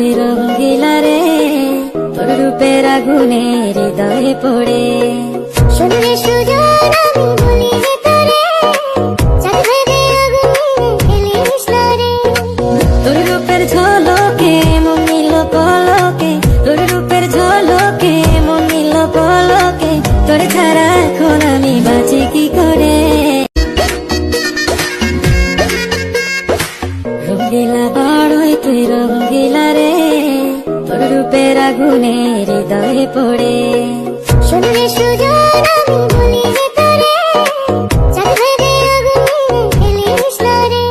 তুই রঙ্গিলা রে তোর রূপের আগুনে হৃদয়ে পড়ে। শুনলে সুজন আমি বলি যে তোরে চাঁদরে আগুনে ফেলিস না রে। তোর রূপের ঝলকে মমিল পলকে তোর রূপের ঝলকে মমিল পলকে তোর ছাড়া এখন আমি বাঁচি কি করে? রঙ্গিলা বাড়ই তুই আগুনে হৃদয়ে পড়ে। শুনলে সুজন আমি বলি যে তোরে চাঁদরে আগুনে ফেলিস না রে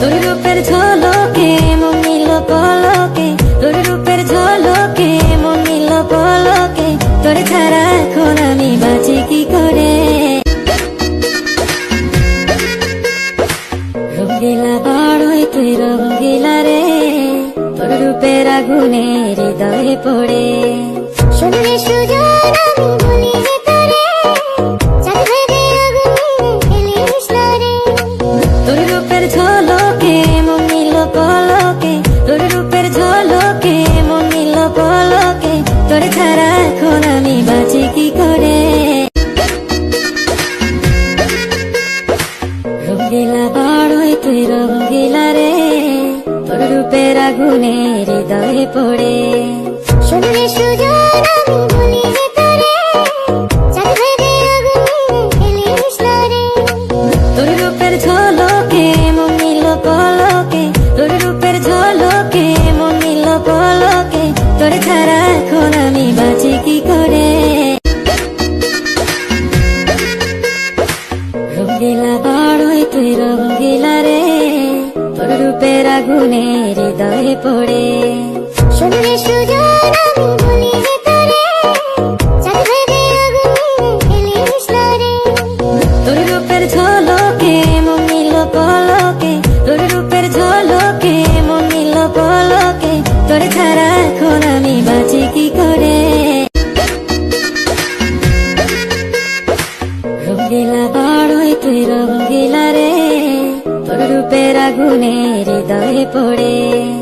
তোর রূপের ঝলকে মমিল পলকে তোর রূপের ঝলকে মমিল পলকে তোর ছাড়া এখন আমি বাঁচি কি করে? রঙ্গিলা বাড়ই তুই রঙ্গিলা রূপের আগুনে হৃদয়ে পড়ে। শুনলে সুজন রূপের আগুনে হৃদয়ে পড়ে। শুনলে সুজন আমি বলি যে তোরে চাঁদরে আগুনে ফেলিস না রে। তোর রূপের ঝলকে মমিল পলকে তোর রূপের ঝলকে মমিল পলকে তোর ছাড়া এখন আমি বাঁচি কি করে? রঙ্গিলা বাড়ই তুই রঙ্গিলা রে রূপের আগুনে হৃদয়ে পড়ে। শুনলে সুজন আমি বলি যে তোরে চাঁদরে আগুনে ফেলিস না রে। তোর রূপের ঝলকে মমিল পলকে তোর রূপের ঝলকে মমিল পলকে তোর ছাড়া এখন আমি বাঁচি কি করে? রঙ্গিলা বাড়ই তুই রঙ্গিলা রে রূপের আগুনে হৃদয়ে পড়ে।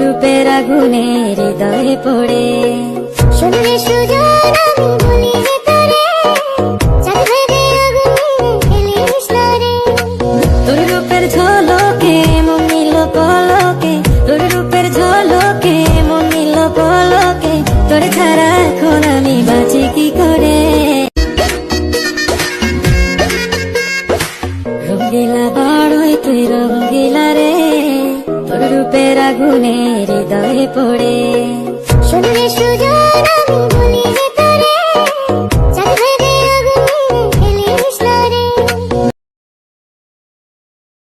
রূপের আগুনে হৃদয়ে পড়ে শুনলে যে তোরে চাঁদরে আগুনে ফেলিস না রে তোর রূপের ঝলকে মমিল পলকে তোর রূপের ঝলকে বাঁচি কি করে রঙ্গিলা বাড়ই তুই রঙ্গিলা রে। রূপের আগুনে হৃদয়ে পড়ে। শুনলে সুজন